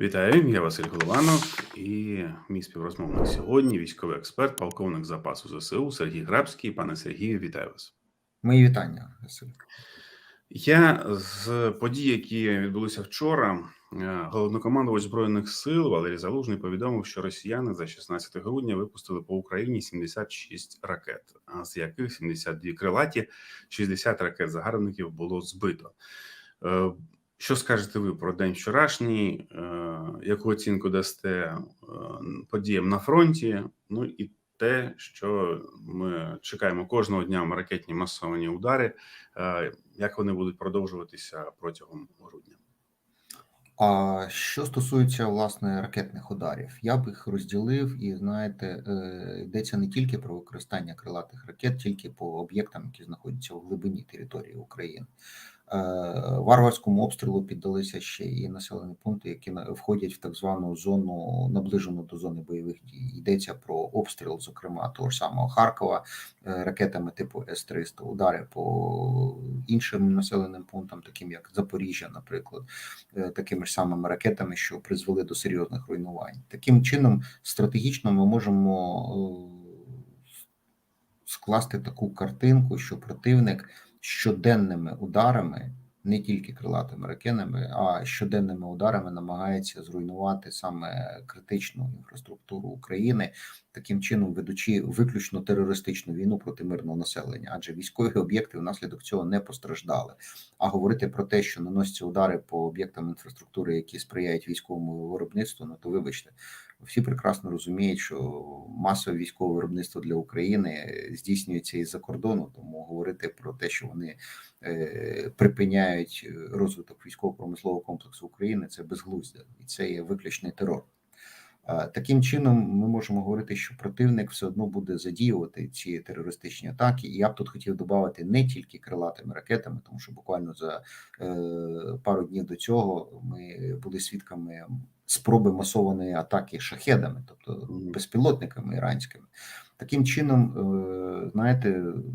Вітаю, я Василь Голованов і мій співрозмовник сьогодні військовий експерт, полковник запасу ЗСУ Сергій Грабський. Пане Сергію, вітаю вас. Мої вітання, Василь. Я з подій, які відбулися вчора, е, головнокомандувач збройних сил Валерій Залужний повідомив, що росіяни за 16 грудня випустили по Україні 76 ракет, а з яких 72 крилаті, 60 ракет загарбників було збито. Що скажете ви про день вчорашній? Е, Яку оцінку дасте е, подіям на фронті? Ну і те, що ми чекаємо кожного дня ракетні масовані удари. Е, Як вони будуть продовжуватися протягом грудня? А що стосується власне ракетних ударів, я б їх розділив, і знаєте, йдеться не тільки про використання крилатих ракет, тільки по об'єктам, які знаходяться в глибині території України. Е, Варварському обстрілу піддалися ще і населені пункти, які входять в так звану зону наближену до зони бойових дій. Йдеться про обстріл, зокрема того ж самого Харкова е, ракетами типу С-300, удари по іншим населеним пунктам, таким як Запоріжжя, наприклад, е, такими ж самими ракетами, що призвели до серйозних руйнувань. Таким чином, стратегічно ми можемо скласти таку картинку, що противник щоденними ударами, не тільки крилатими ракетами, а щоденними ударами намагається зруйнувати саме критичну інфраструктуру України, таким чином ведучи виключно терористичну війну проти мирного населення, адже військові об'єкти внаслідок цього не постраждали. А говорити про те, що наносяться удари по об'єктам інфраструктури, які сприяють військовому виробництву, ну то вибачте, всі прекрасно розуміють, що масове військове виробництво для України здійснюється із-за кордону, тому говорити про те, що вони е, припиняють розвиток військово-промислового комплексу України, це безглуздя, і це є виключний терор. Е, Таким чином, ми можемо говорити, що противник все одно буде задіювати ці терористичні атаки. І я б тут хотів додати не тільки крилатими ракетами, тому що буквально за е, пару днів до цього ми були свідками спроби масованої атаки шахедами, тобто безпілотниками іранськими. Таким чином, е, знаєте,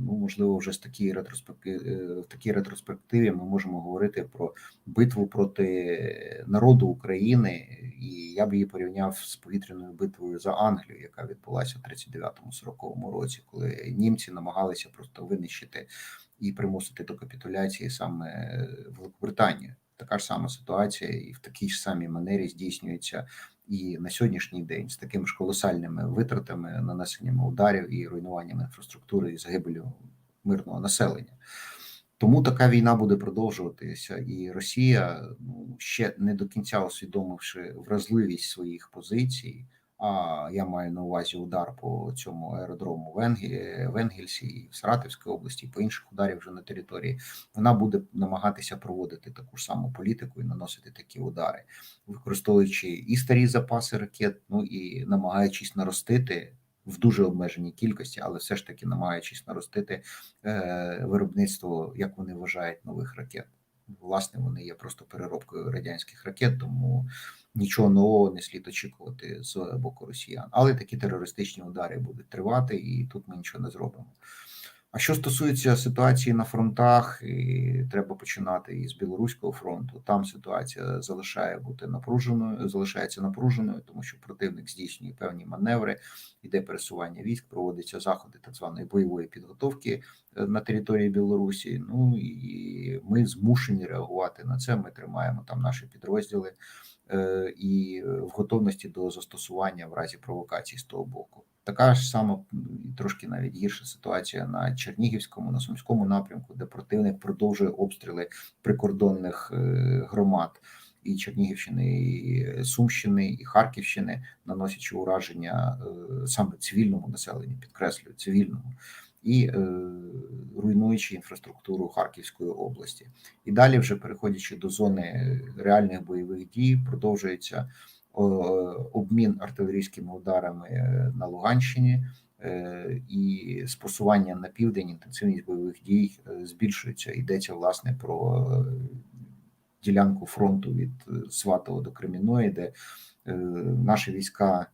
ну можливо, вже з такій ретроспективи в такій ретроспективі ми можемо говорити про битву проти народу України, і я б її порівняв з повітряною битвою за Англію, яка відбулася в 39-40 році, коли німці намагалися просто винищити і примусити до капітуляції саме Великобританію. Така ж сама ситуація, і в такій ж самій манері здійснюється і на сьогоднішній день з такими ж колосальними витратами, нанесеннями ударів і руйнуванням інфраструктури і загибелю мирного населення. Тому така війна буде продовжуватися, і Росія ну ще не до кінця усвідомивши вразливість своїх позицій. А я маю на увазі удар по цьому аеродрому в Енгельсі і в Саратовській області, і по інших ударів вже на території. Вона буде намагатися проводити таку ж саму політику і наносити такі удари, використовуючи і старі запаси ракет, ну і намагаючись наростити в дуже обмеженій кількості, але все ж таки намагаючись наростити е, виробництво, як вони вважають, нових ракет. Власне, вони є просто переробкою радянських ракет, тому нічого нового не слід очікувати з боку росіян. Але такі терористичні удари будуть тривати, і тут ми нічого не зробимо. А що стосується ситуації на фронтах, і треба починати із білоруського фронту. Там ситуація залишає бути напруженою, залишається напруженою, тому що противник здійснює певні маневри, іде пересування військ, проводяться заходи так званої бойової підготовки е, на території Білорусі. Ну і ми змушені реагувати на це. Ми тримаємо там наші підрозділи е, і в готовності до застосування в разі провокацій з того боку. Така ж сама трошки навіть гірша ситуація на Чернігівському, на Сумському напрямку, де противник продовжує обстріли прикордонних е, громад і Чернігівщини, і Сумщини, і Харківщини, наносячи ураження е, саме цивільному населенню, підкреслюю, цивільному. І е, руйнуючи інфраструктуру Харківської області, і далі, вже переходячи до зони реальних бойових дій, продовжується обмін артилерійськими ударами е, на Луганщині е, і спосування на південь інтенсивність бойових дій е, збільшується. Йдеться власне про ділянку фронту від Сватова до Креміної, де наші війська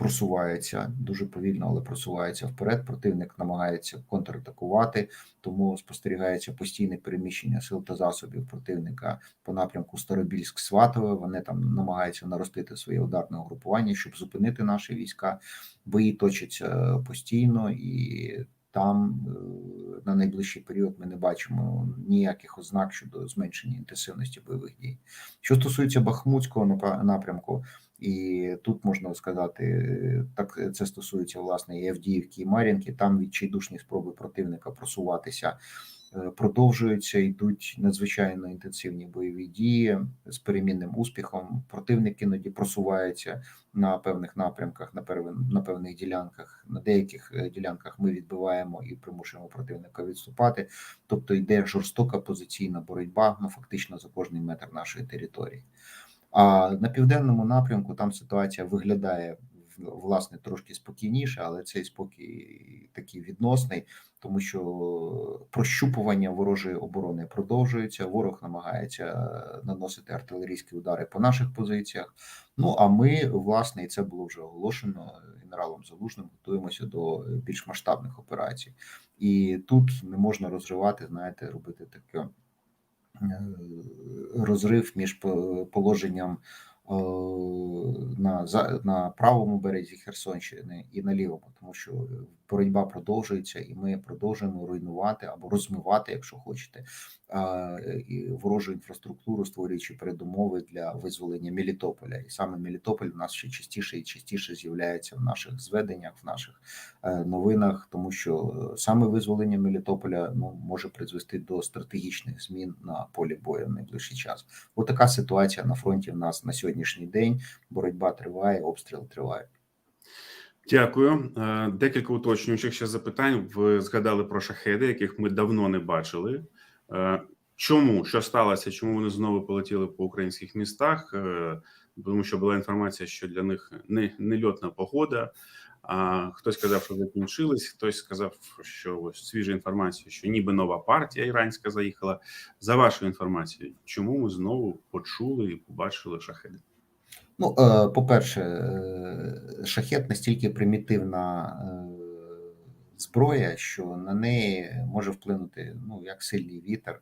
просувається дуже повільно, але просувається вперед. Противник намагається контратакувати, тому спостерігається постійне переміщення сил та засобів противника по напрямку Старобільськ-Сватове. Вони там намагаються наростити своє ударне угрупування, щоб зупинити наші війська. Бої точаться постійно і. Там е, на найближчий період ми не бачимо ніяких ознак щодо зменшення інтенсивності бойових дій. Що стосується Бахмутського напрямку, і тут можна сказати, е, так це стосується власне і Авдіївки і Мар'їнки. Там відчайдушні спроби противника просуватися е, продовжуються. Йдуть надзвичайно інтенсивні бойові дії з перемінним успіхом. Противник іноді просувається на певних напрямках, на на певних ділянках. На деяких е, ділянках ми відбиваємо і примушуємо противника відступати. Тобто йде жорстока позиційна боротьба, ну фактично за кожний метр нашої території. А на південному напрямку там ситуація виглядає власне трошки спокійніше, але цей спокій такий відносний, тому що прощупування ворожої оборони продовжується. Ворог намагається наносити артилерійські удари по наших позиціях. Ну а ми, власне, і це було вже оголошено генералом Залужним, готуємося до більш масштабних операцій, і тут не можна розривати, знаєте, робити таке розрив між положенням е, на на правому березі Херсонщини і на лівому, тому що боротьба продовжується, і ми продовжуємо руйнувати або розмивати, якщо хочете, ворожу інфраструктуру, створюючи передумови для визволення Мелітополя. І саме Мелітополь у нас ще частіше і частіше з'являється в наших зведеннях, в наших е, новинах, тому що е, саме визволення Мелітополя ну може призвести до стратегічних змін на полі бою в найближчий час. Отака ситуація на фронті в нас на сьогоднішній день. Боротьба триває, обстріл триває. Дякую. Е, Декілька уточнюючих ще запитань. Ви згадали про шахеди, яких ми давно не бачили. Е, Чому що сталося? Чому вони знову полетіли по українських містах? Е, Тому що була інформація, що для них не, не льотна погода. А хтось сказав, що закінчились, хтось сказав, що ось свіжа інформація, що ніби нова партія іранська заїхала. За вашою інформацією, чому ми знову почули і побачили шахеди? Ну, е, по-перше, е, шахет настільки примітивна е, зброя, що на неї може вплинути ну, як сильний вітер,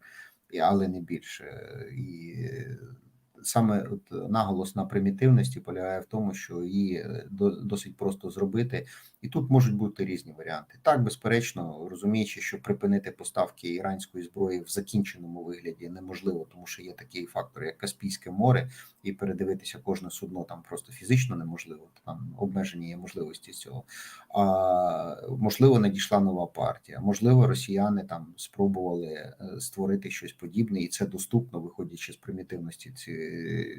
але не більше. І саме от наголос на примітивності полягає в тому, що її досить просто зробити, і тут можуть бути різні варіанти. Так, безперечно, розуміючи, що припинити поставки іранської зброї в закінченому вигляді неможливо, тому що є такий фактор, як Каспійське море, і передивитися кожне судно там просто фізично неможливо. Там обмежені є можливості цього. А можливо, надійшла нова партія. Можливо, росіяни там спробували е, створити щось подібне, і це доступно, виходячи з примітивності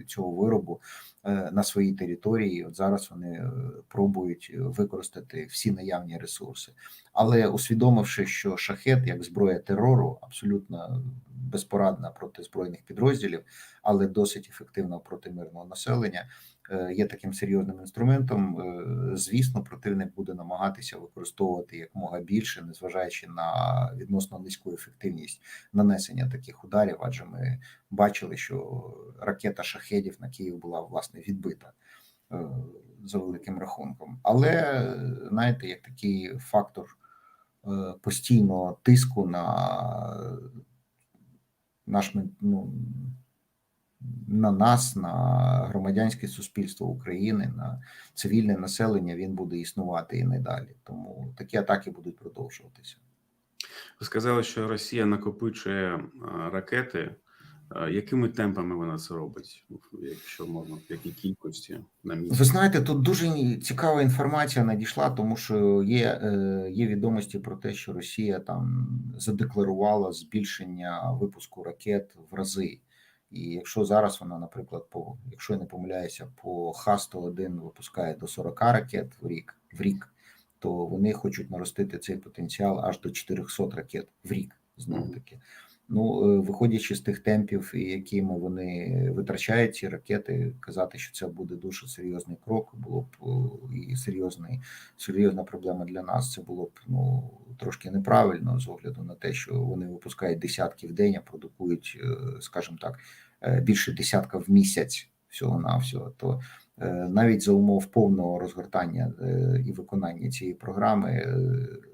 цього виробу е, на своїй території. От зараз вони е, пробують використати всі наявні ресурси, але усвідомивши, що шахет як зброя терору абсолютно безпорадна проти збройних підрозділів, але досить ефективна проти мирного населення, е, є таким серйозним інструментом. е, Звісно, противник буде намагатися використовувати якомога більше, незважаючи на відносно низьку ефективність нанесення таких ударів, адже ми бачили, що ракета шахедів на Київ була власне відбита е, за великим рахунком. Але знаєте, як такий фактор постійного тиску на наш ну, на нас, на громадянське суспільство України, на цивільне населення він буде існувати і надалі. Тому такі атаки будуть продовжуватися. Ви сказали, що Росія накопичує е, ракети. Е, Якими темпами вона це робить, якщо можна, в якій кількості на місці? Ви знаєте, тут дуже цікава інформація надійшла, тому що є, е, є відомості про те, що Росія там задекларувала збільшення випуску ракет в рази. І якщо зараз вона, наприклад, по якщо я не помиляюся, по Х-101 випускає до 40 ракет в рік в рік, то вони хочуть наростити цей потенціал аж до 400 ракет в рік. Знову таки. Ну, е, виходячи з тих темпів, якими вони витрачають ці ракети, казати, що це буде дуже серйозний крок, було б е, і серйозний, серйозна проблема для нас. Це було б ну трошки неправильно з огляду на те, що вони випускають десятки в день, а продукують, е, скажімо так, більше десятка в місяць всього на всього. То навіть за умов повного розгортання е, і виконання цієї програми е,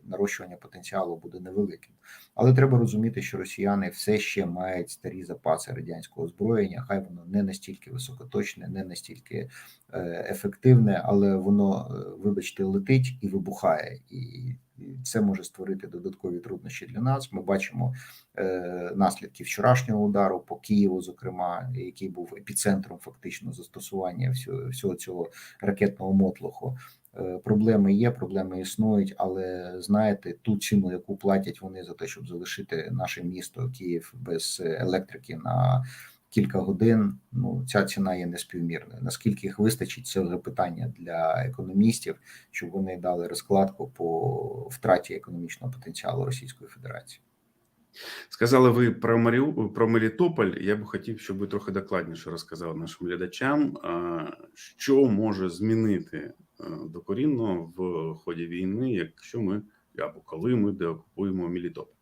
нарощування потенціалу буде невеликим. Але треба розуміти, що росіяни все ще мають старі запаси радянського озброєння. Хай воно не настільки високоточне, не настільки е, ефективне, але воно, е, вибачте, летить і вибухає, і це може створити додаткові труднощі для нас. Ми бачимо е, наслідки вчорашнього удару по Києву, зокрема, який був епіцентром фактично застосування всього, всього цього ракетного мотлоху. Е, Проблеми є, проблеми існують, але знаєте, ту ціну, яку платять вони за те, щоб залишити наше місто Київ без електрики на кілька годин. Ну ця ціна є неспівмірною. Наскільки їх вистачить, це вже питання для економістів, щоб вони дали розкладку по втраті економічного потенціалу Російської Федерації. Сказали ви про Маріу про Мелітополь. Я би хотів, щоб ви трохи докладніше розказали нашим глядачам, що може змінити докорінно в ході війни, якщо ми або коли ми деокупуємо Мелітополь.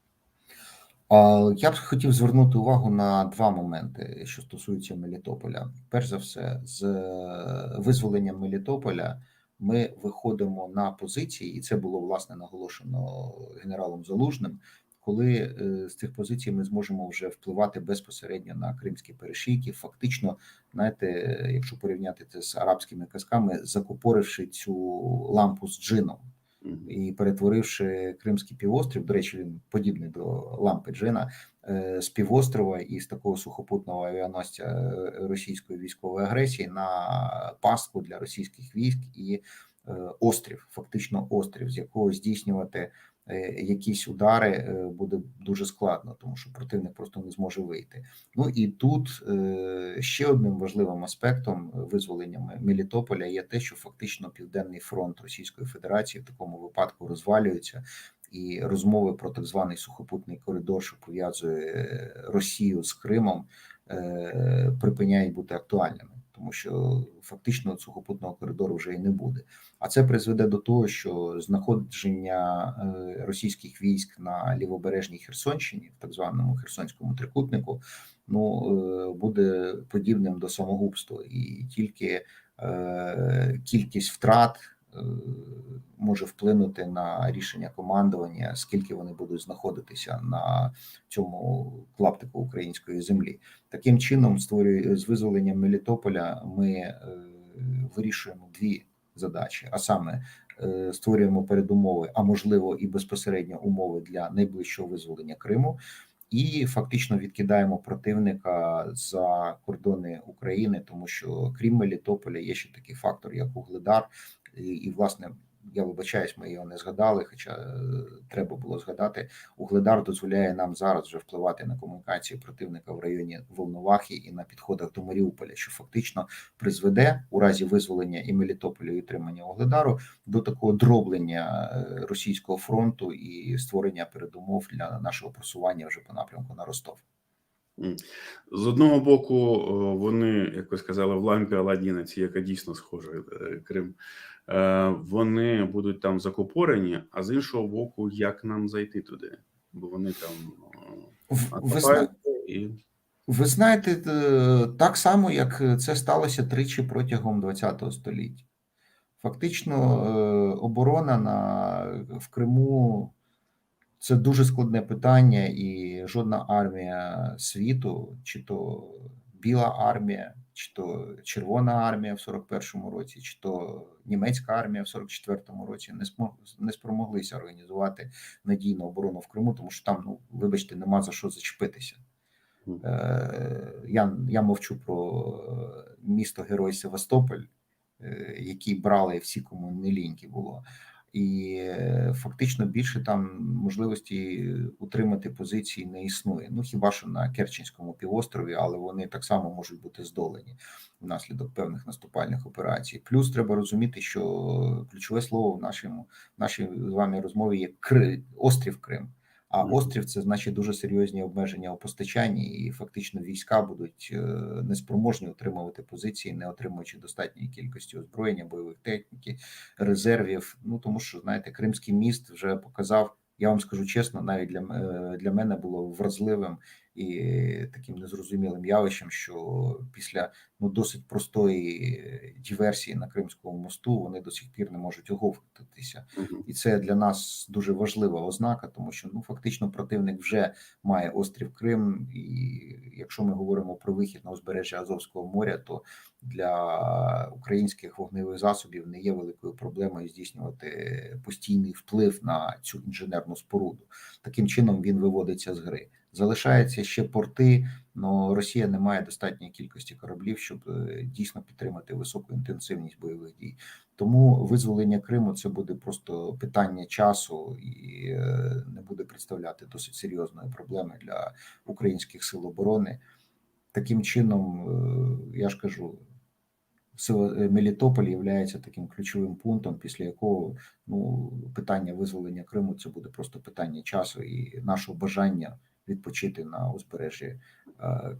Я б хотів звернути увагу на два моменти, що стосуються Мелітополя. Перш за все, з е, визволенням Мелітополя ми виходимо на позиції, і це було власне наголошено генералом Залужним. Коли е, з цих позицій ми зможемо вже впливати безпосередньо на кримські перешийки, фактично, знаєте, якщо порівняти це з арабськими казками, закупоривши цю лампу з джином. І перетворивши Кримський півострів, до речі, він подібний до лампи Джина, е, з півострова і з такого сухопутного авіаносця е, російської військової агресії на пастку для російських військ і е, острів, фактично острів, з якого здійснювати якісь удари е, буде дуже складно, тому що противник просто не зможе вийти. Ну і тут е, ще одним важливим аспектом визволення Мелітополя є те, що фактично південний фронт Російської Федерації в такому випадку розвалюється, і розмови про так званий сухопутний коридор, що пов'язує е, Росію з Кримом, е, припиняють бути актуальними. Тому що фактично сухопутного коридору вже і не буде, а це призведе до того, що знаходження е, російських військ на лівобережній Херсонщині, в так званому Херсонському трикутнику, ну е, буде подібним до самогубства, і тільки е, кількість втрат може вплинути на рішення командування, скільки вони будуть знаходитися на цьому клаптику української землі. Таким чином, створює з визволенням Мелітополя, ми е, вирішуємо дві задачі, а саме е, створюємо передумови, а можливо і безпосередньо умови для найближчого визволення Криму. І фактично відкидаємо противника за кордони України, тому що крім Мелітополя є ще такий фактор, як Угледар, і, власне. Я вибачаюсь, ми його не згадали, хоча е, треба було згадати. Угледар дозволяє нам зараз вже впливати на комунікації противника в районі Волновахи і на підходах до Маріуполя, що фактично призведе у разі визволення і Мелітополя і утримання Угледару до такого дроблення е, російського фронту і створення передумов для нашого просування вже по напрямку на Ростов. З одного боку, вони, як ви сказали, в лампі Аладдіна, яка дійсно схожа е, Крим, вони будуть там закупорені, а з іншого боку, як нам зайти туди? Бо вони там о, Ви, зна- і ви знаєте, е, так само, як це сталося тричі протягом ХХ століття. Фактично, е, оборона на, в Криму це дуже складне питання, і жодна армія світу, чи то Біла армія, чи то Червона армія в 41-му році, чи то німецька армія в 44-му році не не спромоглися організувати надійну оборону в Криму, тому що там, ну вибачте, нема за що зачепитися. Е, Я, я мовчу про е, місто Герой Севастополь, е, які брали всі, кому не ліньки було. І е, фактично більше там можливості утримати позиції не існує. Ну хіба що на Керченському півострові, але вони так само можуть бути здолені внаслідок певних наступальних операцій. Плюс треба розуміти, що ключове слово в нашому в нашій з вами розмові є Кри, острів Крим. А острів це значить дуже серйозні обмеження у постачанні, і фактично війська будуть е, неспроможні отримувати позиції, не отримуючи достатньої кількості озброєння, бойових техніки, резервів. Ну тому що знаєте, Кримський міст вже показав. Я вам скажу чесно, навіть для е, для мене було вразливим, і таким незрозумілим явищем, що після ну досить простої диверсії на Кримському мосту вони до сих пір не можуть оговтатися. І це для нас дуже важлива ознака, тому що ну фактично противник вже має острів Крим, і якщо ми говоримо про вихід на узбережжя Азовського моря, то для українських вогневих засобів не є великою проблемою здійснювати постійний вплив на цю інженерну споруду. Таким чином він виводиться з гри. Залишаються ще порти, але Росія не має достатньої кількості кораблів, щоб е, дійсно підтримати високу інтенсивність бойових дій. Тому визволення Криму це буде просто питання часу і е, не буде представляти досить серйозної проблеми для українських сил оборони. Таким чином, е, я ж кажу, Мелітополь є таким ключовим пунктом, після якого ну питання визволення Криму це буде просто питання часу і нашого бажання відпочити на узбережжі е,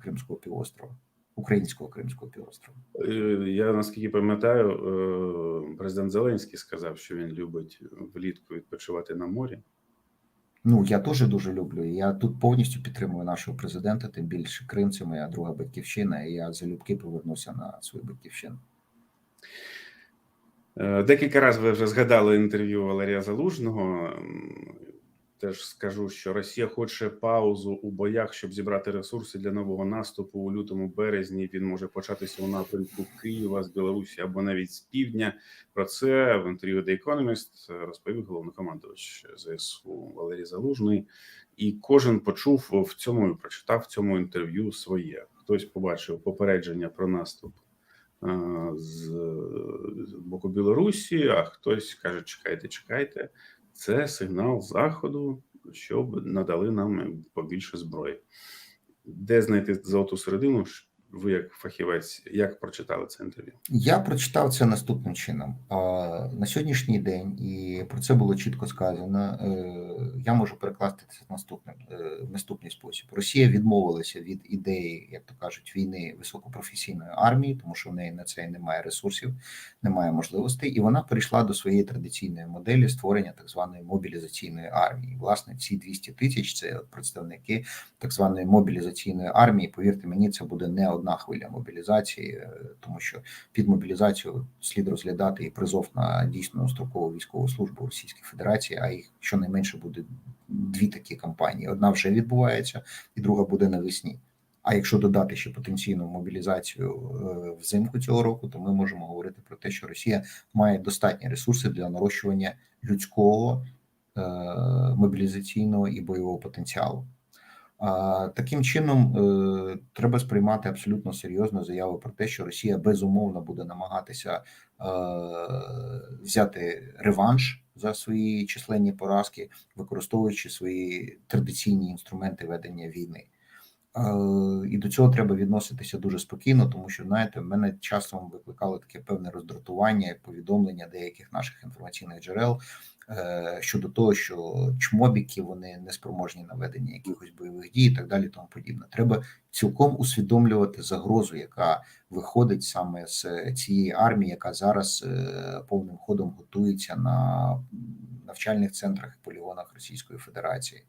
Кримського півострова, українського Кримського півострова. Е, Я наскільки пам'ятаю, е, президент Зеленський сказав, що він любить влітку відпочивати на морі. Ну я теж дуже люблю. Я тут повністю підтримую нашого президента. Тим більше Крим це моя друга батьківщина, і я залюбки повернуся на свою батьківщину. Е, Декілька разів ви вже згадали інтерв'ю Валерія Залужного. Теж скажу, що Росія хоче паузу у боях, щоб зібрати ресурси для нового наступу у лютому березні. Він може початися у напрямку Києва з Білорусі або навіть з півдня. Про це в інтерв'ю The Economist розповів головнокомандувач ЗСУ Валерій Залужний. І кожен почув в цьому і прочитав в цьому інтерв'ю своє. Хтось побачив попередження про наступ з боку Білорусі, а хтось каже: чекайте, чекайте, це сигнал заходу, щоб надали нам побільше зброї. Де знайти золоту середину? Ви, як фахівець, як прочитали це інтерв'ю? Я прочитав це наступним чином. На сьогоднішній день, і про це було чітко сказано. е, Я можу перекласти це наступним е, в наступний спосіб. Росія відмовилася від ідеї, як то кажуть, війни високопрофесійної армії, тому що в неї на це немає ресурсів, немає можливостей, і вона перейшла до своєї традиційної моделі створення так званої мобілізаційної армії. Власне, ці 200 тисяч це представники так званої мобілізаційної армії. Повірте мені, це буде не одна хвиля мобілізації, е, тому що під мобілізацію слід розглядати і призов на дійсну строкову військову службу в Російській Федерації, а їх щонайменше буде дві такі кампанії: одна вже відбувається, і друга буде навесні. А якщо додати ще потенційну мобілізацію е, взимку цього року, то ми можемо говорити про те, що Росія має достатні ресурси для нарощування людського е, мобілізаційного і бойового потенціалу. Таким чином, е, треба сприймати абсолютно серйозно заяву про те, що Росія безумовно буде намагатися е, взяти реванш за свої численні поразки, використовуючи свої традиційні інструменти ведення війни. Е, І до цього треба відноситися дуже спокійно, тому що знаєте, в мене часом викликало таке певне роздратування повідомлення деяких наших інформаційних джерел е, щодо того, що чмобіки вони не спроможні на ведення якихось бойових дій, і так далі. Тому подібне. Треба цілком усвідомлювати загрозу, яка виходить саме з цієї армії, яка зараз е, повним ходом готується на навчальних центрах і полігонах Російської Федерації.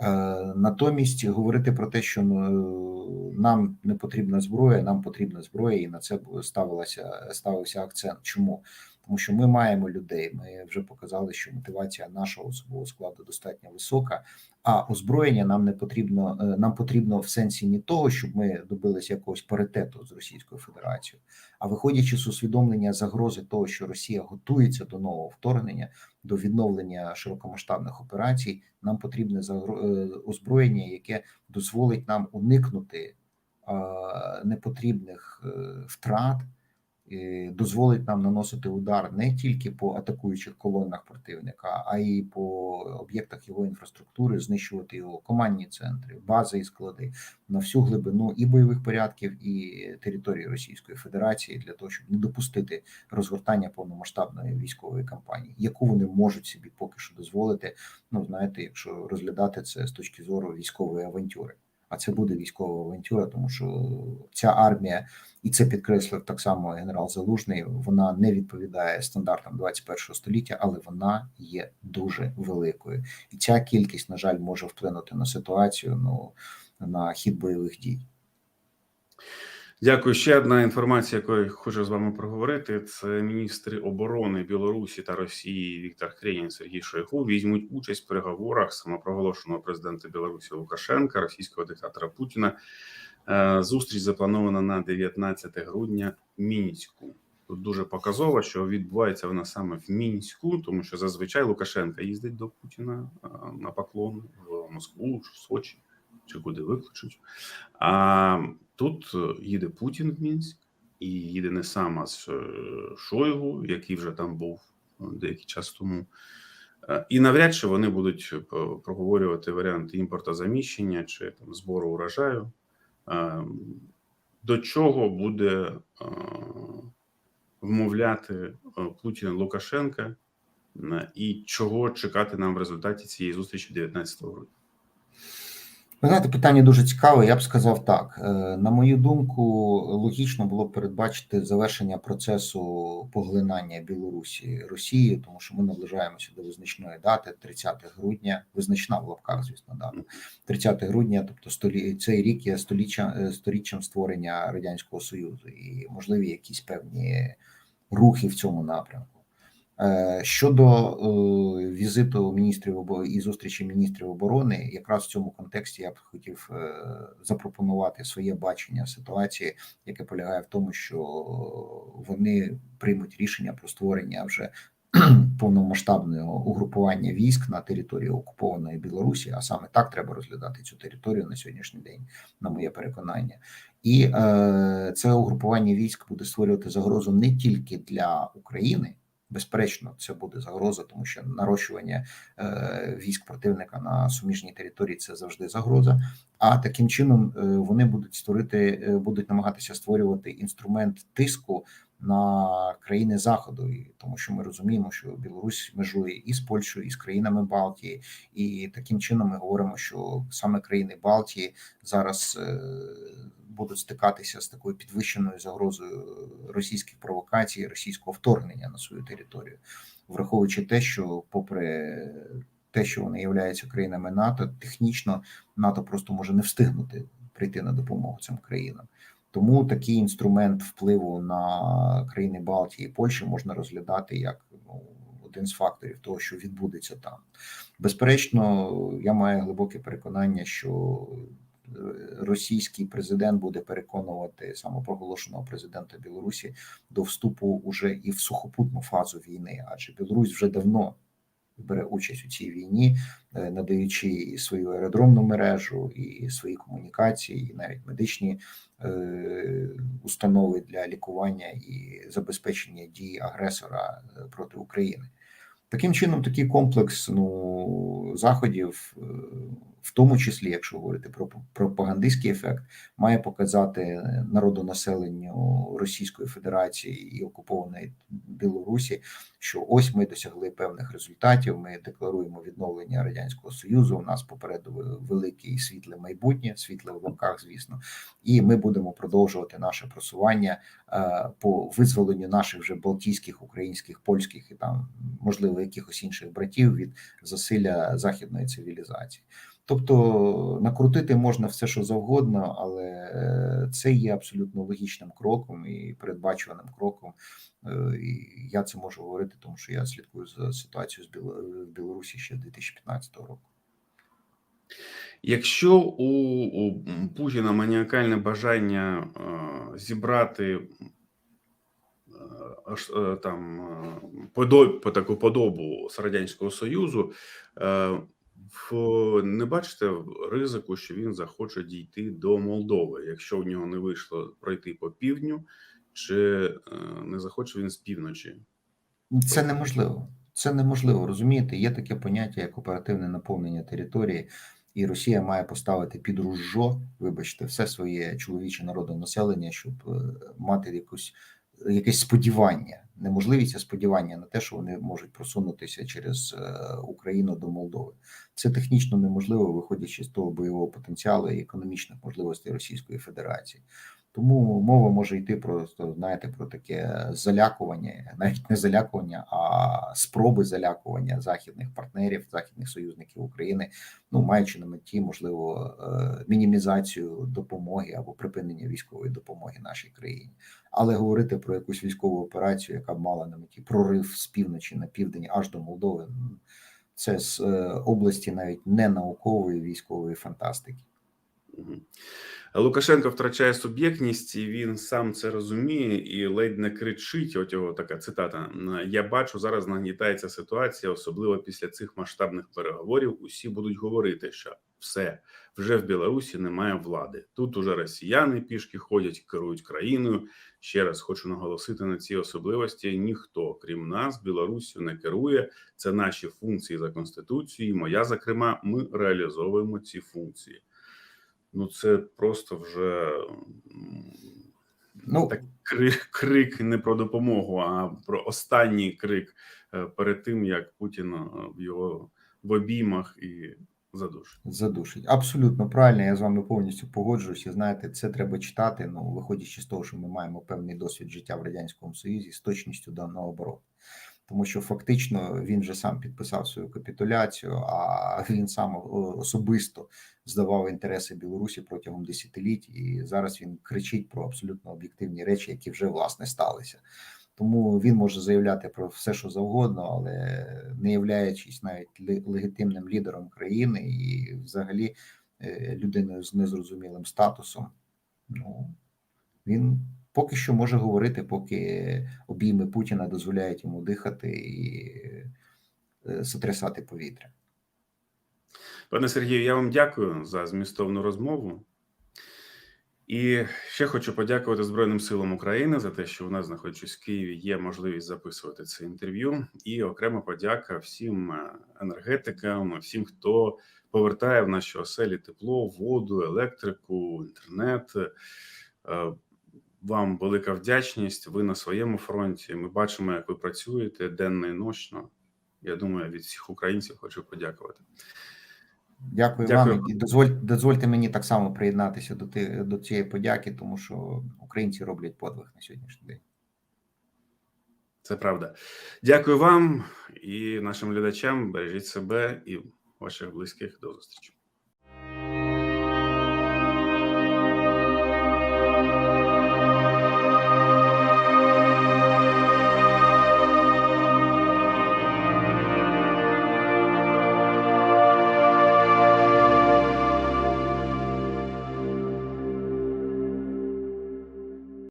Е, Натомість говорити про те, що ну, нам не потрібна зброя, нам потрібна зброя, і на це ставилася ставився акцент. Чому? Тому що ми маємо людей. Ми вже показали, що мотивація нашого особового складу достатньо висока. А озброєння нам не потрібно. е, Нам потрібно в сенсі не того, щоб ми добилися якогось паритету з Російською Федерацією, а виходячи з усвідомлення загрози того, що Росія готується до нового вторгнення, до відновлення широкомасштабних операцій, нам потрібне е, озброєння, яке дозволить нам уникнути е, непотрібних втрат, дозволить нам наносити удар не тільки по атакуючих колонах противника, а й по об'єктах його інфраструктури, знищувати його командні центри, бази і склади на всю глибину і бойових порядків, і території Російської Федерації для того, щоб не допустити розгортання повномасштабної військової кампанії, яку вони можуть собі поки що дозволити. Ну знаєте, якщо розглядати це з точки зору військової авантюри. А це буде військова авантюра, тому що ця армія, і це підкреслив так само генерал Залужний. Вона не відповідає стандартам 21 століття, але вона є дуже великою. І ця кількість, на жаль, може вплинути на ситуацію. Ну на хід бойових дій. Дякую. Ще одна інформація, яку я хочу з вами проговорити. Це міністри оборони Білорусі та Росії Віктор Хренін Сергій Шойгу візьмуть участь в переговорах самопроголошеного президента Білорусі Лукашенка, російського диктатора Путіна. Е, Зустріч запланована на 19 грудня в мінську. Тут дуже показово, що відбувається вона саме в мінську, тому що зазвичай Лукашенка їздить до Путіна е, на поклон в Москву, в Сочі чи куди викличуть. А тут е, їде Путін в Мінськ і їде не сам, а з Шойгу, який вже там був деякий час тому. І навряд чи вони будуть проговорювати варіанти імпортозаміщення чи там збору урожаю. Е, До чого буде е, вмовляти е, Путін Лукашенка і чого чекати нам в результаті цієї зустрічі 19 грудня? Ви знаєте, питання дуже цікаве. Я б сказав так. Е, На мою думку, логічно було б передбачити завершення процесу поглинання Білорусі Росії, тому що ми наближаємося до визначної дати 30 грудня, визначна в лапках, звісно, дата 30 грудня, тобто столі цей рік є століття сторіччям створення радянського союзу і можливі якісь певні рухи в цьому напрямку. Е, Щодо е, візиту міністрів і зустрічі міністрів оборони, якраз в цьому контексті я б хотів е, запропонувати своє бачення ситуації, яке полягає в тому, що вони приймуть рішення про створення вже повномасштабного угрупування військ на території окупованої Білорусі, а саме так треба розглядати цю територію на сьогоднішній день, на моє переконання. І е, це угрупування військ буде створювати загрозу не тільки для України. Безперечно, це буде загроза, тому що нарощування е, військ противника на суміжній території це завжди загроза. А таким чином е, вони будуть створити, е, будуть намагатися створювати інструмент тиску на країни заходу, тому що ми розуміємо, що Білорусь межує і з Польщею, і з країнами Балтії, і таким чином ми говоримо, що саме країни Балтії зараз е, будуть стикатися з такою підвищеною загрозою російських провокацій, російського вторгнення на свою територію, враховуючи те, що, попри те, що вони являються країнами НАТО, технічно НАТО просто може не встигнути прийти на допомогу цим країнам. Тому такий інструмент впливу на країни Балтії і Польщі можна розглядати як ну, один з факторів того, що відбудеться там. Безперечно, я маю глибоке переконання, що е, російський президент буде переконувати самопроголошеного президента Білорусі до вступу уже і в сухопутну фазу війни, адже Білорусь вже давно бере участь у цій війні, е, надаючи і свою аеродромну мережу, і свої комунікації, і навіть медичні е, установи для лікування і забезпечення дій агресора е, проти України. Таким чином, такий комплекс ну, заходів, в тому числі, якщо говорити про пропагандистський ефект, має показати народонаселенню Російської Федерації і окупованої Білорусі, що ось ми досягли певних результатів. Ми декларуємо відновлення радянського союзу. У нас попереду велике і світле майбутнє, світле в лапках, звісно, і ми будемо продовжувати наше просування е, по визволенню наших вже балтійських, українських, польських і там можливо якихось інших братів від засилля західної цивілізації. Тобто накрутити можна все, що завгодно, але е, це є абсолютно логічним кроком і передбачуваним кроком. Е, І я це можу говорити, тому що я слідкую за ситуацією в Білорусі ще 2015 року. Якщо у, Путіна маніакальне бажання е, зібрати там по таку подобу з радянського союзу, не бачите ризику, що він захоче дійти до Молдови, якщо в нього не вийшло пройти по півдню, чи е, не захоче він з півночі? Це неможливо. Це неможливо розумієте. Є таке поняття як оперативне наповнення території, і Росія має поставити під ружжо, вибачте, все своє чоловіче народонаселення, щоб е, мати якусь якесь сподівання, неможливість а сподівання на те, що вони можуть просунутися через е, Україну до Молдови. Це технічно неможливо, виходячи з того бойового потенціалу і економічних можливостей Російської Федерації. Тому мова може йти просто, знаєте, про таке залякування, навіть не залякування, а спроби залякування західних партнерів, західних союзників України, ну маючи на меті, можливо, е, мінімізацію допомоги або припинення військової допомоги нашій країні. Але говорити про якусь військову операцію, яка б мала на меті прорив з півночі на південь аж до Молдови, це з е, області навіть не наукової військової фантастики. Лукашенко втрачає суб'єктність, і він сам це розуміє і ледь не кричить. От його така цитата: Я бачу, зараз нагнітається ситуація, особливо після цих масштабних переговорів. Усі будуть говорити, що все вже в Білорусі немає влади. Тут уже росіяни пішки ходять, керують країною. Ще раз хочу наголосити на цій особливості. Ніхто, крім нас, Білорусю не керує. Це наші функції за конституцією. Моя, зокрема, ми реалізовуємо ці функції. Ну, це просто вже Ну, так крик, крик не про допомогу, а про останній крик е, перед тим, як Путін е, в його в обіймах і задушить. Задушить. Абсолютно правильно, я з вами повністю погоджуюся. Знаєте, це треба читати. Ну, виходячи з того, що ми маємо певний досвід життя в радянському союзі з точністю до наоборот. Тому що фактично він же сам підписав свою капітуляцію, а він сам особисто здавав інтереси Білорусі протягом десятиліть, і зараз він кричить про абсолютно об'єктивні речі, які вже власне сталися. Тому він може заявляти про все, що завгодно, але не являючись навіть легітимним лідером країни і взагалі е, людиною з незрозумілим статусом. Ну він поки що може говорити, поки обійми Путіна дозволяють йому дихати і е, сотрясати повітря. Пане Сергію, я вам дякую за змістовну розмову. І ще хочу подякувати Збройним силам України за те, що у нас, знаходячись в Києві, є можливість записувати це інтерв'ю. І окрема подяка всім е, енергетикам, всім, хто повертає в наші оселі тепло, воду, електрику, інтернет. Вам велика вдячність. Ви на своєму фронті. Ми бачимо, як ви працюєте денно і ночно. Я думаю, від всіх українців хочу подякувати. Дякую, Дякую. вам і дозволь, дозвольте мені так само приєднатися до ти, до цієї подяки, тому що українці роблять подвиг на сьогоднішній день. Це правда. Дякую вам і нашим глядачам. Бережіть себе і ваших близьких. До зустрічі.